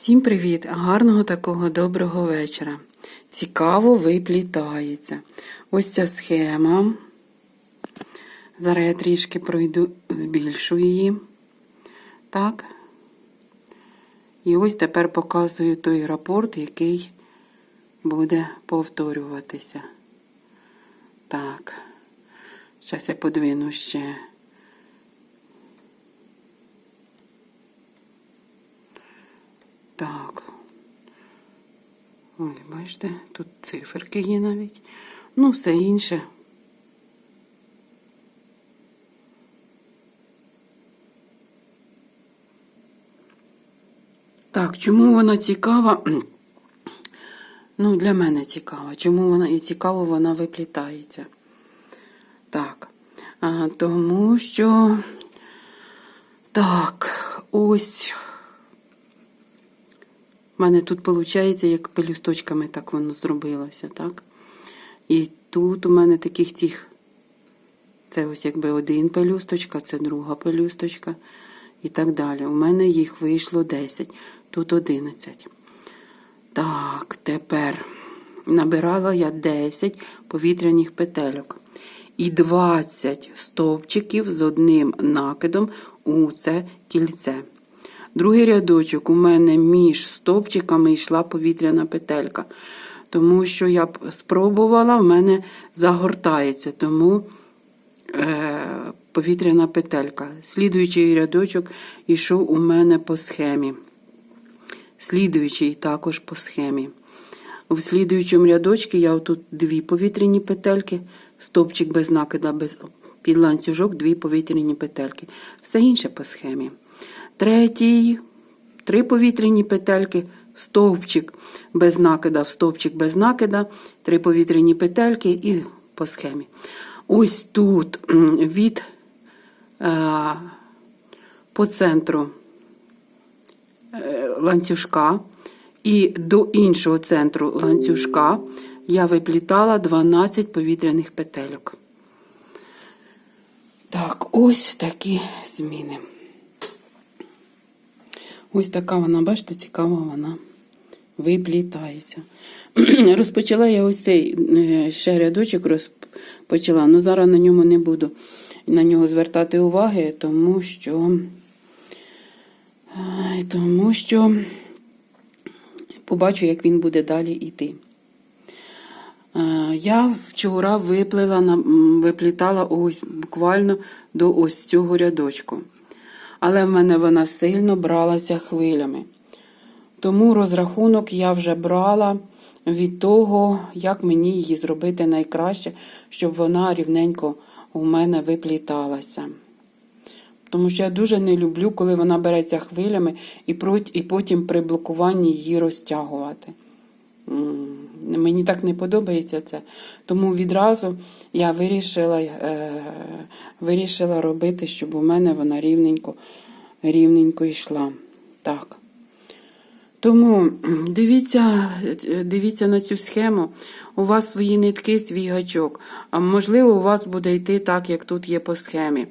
Всім привіт! Гарного такого доброго вечора. Цікаво виплітається. Ось ця схема. Зараз я трішки пройду, збільшу її. Так. І ось тепер показую той рапорт, який буде повторюватися. Так. Зараз я подвину ще. Так. Ой, бачите, тут циферки є навіть. Ну, все інше. Так, чому вона цікава? Ну, для мене цікава. Чому вона і цікаво вона виплітається? Так. А, тому що. Так, ось. У мене тут виходить, як пелюсточками так воно зробилося, так? І тут у мене таких цих. Це ось якби один пелюсточка, це друга пелюсточка і так далі. У мене їх вийшло 10, тут 11. Так, тепер набирала я 10 повітряних петельок. І 20 стовпчиків з одним накидом у це кільце. Другий рядочок у мене між стовпчиками йшла повітряна петелька. Тому що я спробувала, в мене загортається, тому е, повітряна петелька. Слідуючий рядочок йшов у мене по схемі. Слідуючий також по схемі. В слідуючому рядочку я тут дві повітряні петельки, стовпчик без накида, без, під ланцюжок, дві повітряні петельки. Все інше по схемі. Третій, три повітряні петельки, стовпчик без накида, в стовпчик без накида, три повітряні петельки і по схемі. Ось тут від е, по центру е, ланцюжка і до іншого центру ланцюжка я виплітала 12 повітряних петельок. Так, ось такі зміни. Ось така вона, бачите, цікава вона виплітається. Розпочала я ось цей е, ще рядочок розпочала, але зараз на ньому не буду на нього звертати уваги, тому що, тому що побачу, як він буде далі йти. Е, Я вчора виплила, виплітала ось буквально до ось цього рядочку. Але в мене вона сильно бралася хвилями. Тому розрахунок я вже брала від того, як мені її зробити найкраще, щоб вона рівненько у мене випліталася. Тому що я дуже не люблю, коли вона береться хвилями і потім при блокуванні її розтягувати. Мені так не подобається це. Тому відразу я вирішила, е, вирішила робити, щоб у мене вона рівненько, рівненько йшла. Так. Тому дивіться, е, дивіться на цю схему. У вас свої нитки, свій гачок. А можливо, у вас буде йти так, як тут є по схемі.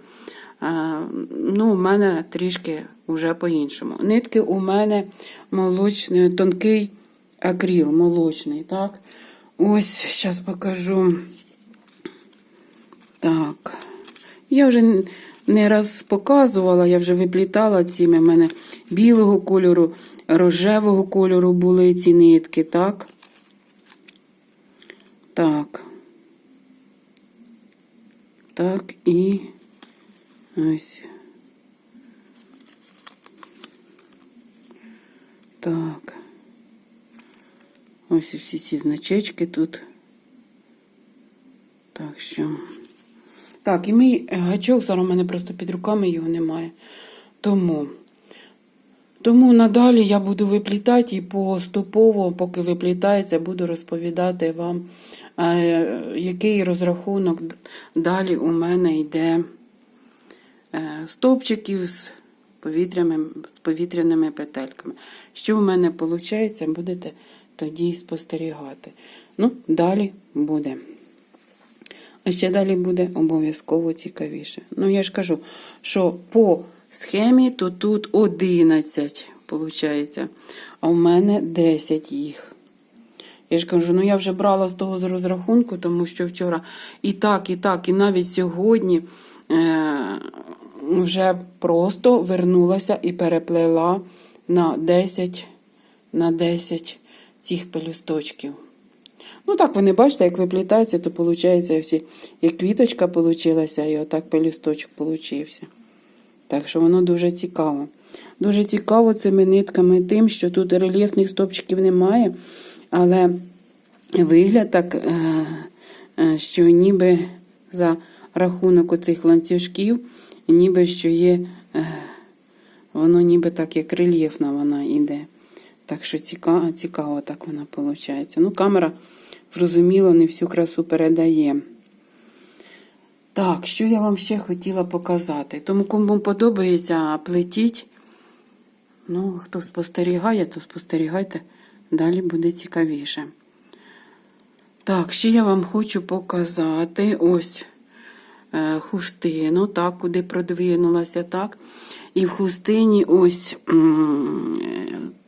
Ну, у мене трішки вже по-іншому. Нитки у мене молочний, тонкий акріл, молочний, так? Ось, зараз покажу. Так. Я вже не раз показувала, я вже виплітала цими. У мене білого кольору, рожевого кольору були ці нитки, так? Так. Так, і ось. Так. Ось всі ці значечки тут. Так що. Так, і мій гачок, зараз у мене просто під руками його немає. Тому. Тому надалі я буду виплітати і поступово, поки виплітається, буду розповідати вам, е, який розрахунок далі у мене йде е, стовпчиків з повітряними, з повітряними петельками. Що в мене виходить, будете тоді спостерігати. Ну, далі буде. А ще далі буде обов'язково цікавіше. Ну, я ж кажу, що по схемі, то тут 11 виходить. А в мене 10 їх. Я ж кажу, ну я вже брала з того з розрахунку, тому що вчора і так, і так, і навіть сьогодні е, вже просто вернулася і переплела на 10, на 10 цих пелюсточків. Ну так, вони бачите, як виплітаються, то виходить всі. І квіточка вийшла, і отак пелюсточок получився. Так що воно дуже цікаво. Дуже цікаво цими нитками тим, що тут рельєфних стопчиків немає, але вигляд так, е, е, що ніби за рахунок оцих ланцюжків, ніби що є, е, воно ніби так, як рельєфна вона йде. Так що цікаво, цікаво так вона виходить. Ну, камера, зрозуміло, не всю красу передає. Так, що я вам ще хотіла показати. Тому кому подобається, плетіть. Ну, хто спостерігає, то спостерігайте, далі буде цікавіше. Так, ще я вам хочу показати ось е, хустину, так, куди продвинулася, так. І в хустині ось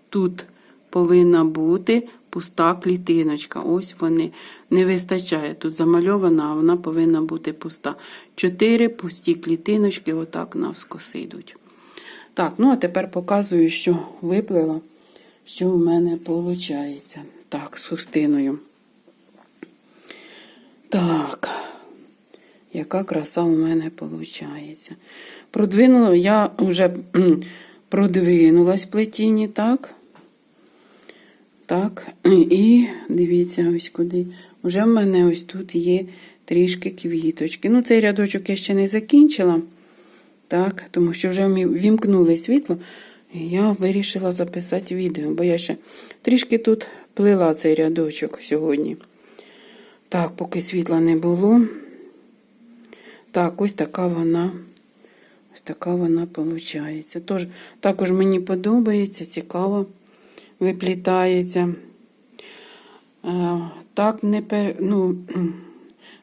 тут повинна бути пуста клітиночка. Ось вони не вистачає. Тут замальована, а вона повинна бути пуста. Чотири пусті клітиночки, отак навскос йдуть. Так, ну а тепер показую, що виплила, що в мене виходить. Так, з хустиною. Так, яка краса у мене виходить. Продвинула, я вже продвинулась в плетінні, так. Так, і дивіться, ось куди. Вже в мене ось тут є трішки квіточки. Ну, цей рядочок я ще не закінчила, так, тому що вже вімкнули світло, і я вирішила записати відео, бо я ще трішки тут плела цей рядочок сьогодні. Так, поки світла не було. Так, ось така вона. Ось така вона виходить. Тож, також мені подобається, цікаво виплітається. Е, Так, не пер... ну,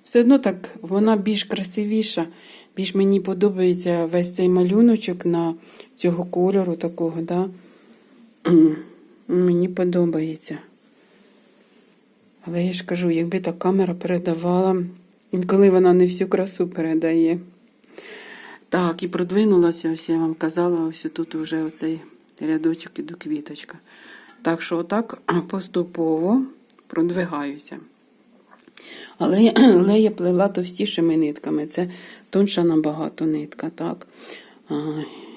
все одно так вона більш красивіша, більш мені подобається весь цей малюночок на цього кольору такого, да? мені подобається. Але я ж кажу, якби та камера передавала, інколи вона не всю красу передає. Так, і продвинулася, ось я вам казала, ось тут вже оцей рядочок і до квіточка. Так що отак поступово продвигаюся. Але, але я плела товстішими нитками. Це тонша набагато нитка. так.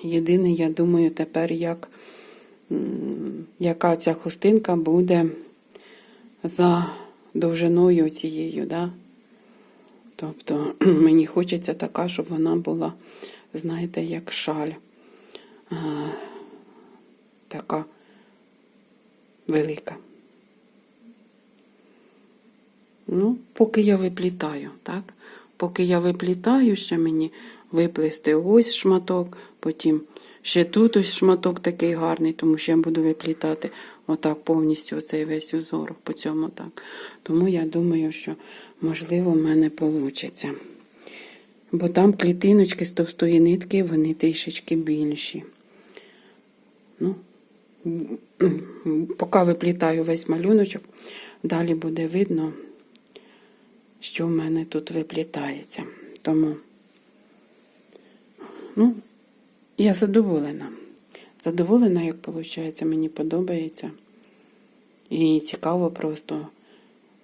Єдине, я думаю, тепер, як, яка ця хустинка буде за довжиною цією. Да? Тобто мені хочеться така, щоб вона була, знаєте, як шаль. Така велика. Ну, поки я виплітаю, так? Поки я виплітаю, ще мені виплести ось шматок, потім ще тут ось шматок такий гарний, тому що я буду виплітати отак повністю оцей весь узор по цьому так. Тому я думаю, що можливо в мене вийде. Бо там клітиночки з товстої нитки, вони трішечки більші. Ну, поки виплітаю весь малюночок, далі буде видно, що в мене тут виплітається. Тому, ну, я задоволена. Задоволена, як виходить, мені подобається. І цікаво просто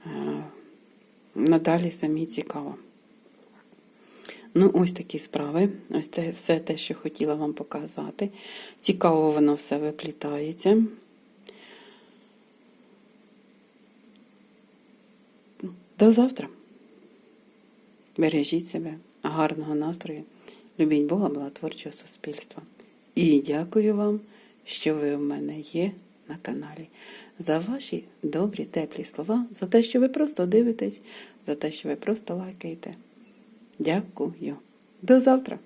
е, надалі самі цікаво. Ну, ось такі справи. Ось це все те, що хотіла вам показати. Цікаво, воно все виплітається. До завтра. Бережіть себе, гарного настрою. Любіть Бога, благотворчого суспільства. І дякую вам, що ви в мене є на каналі. За ваші добрі, теплі слова, за те, що ви просто дивитесь, за те, що ви просто лайкаєте. Дякую. До завтра!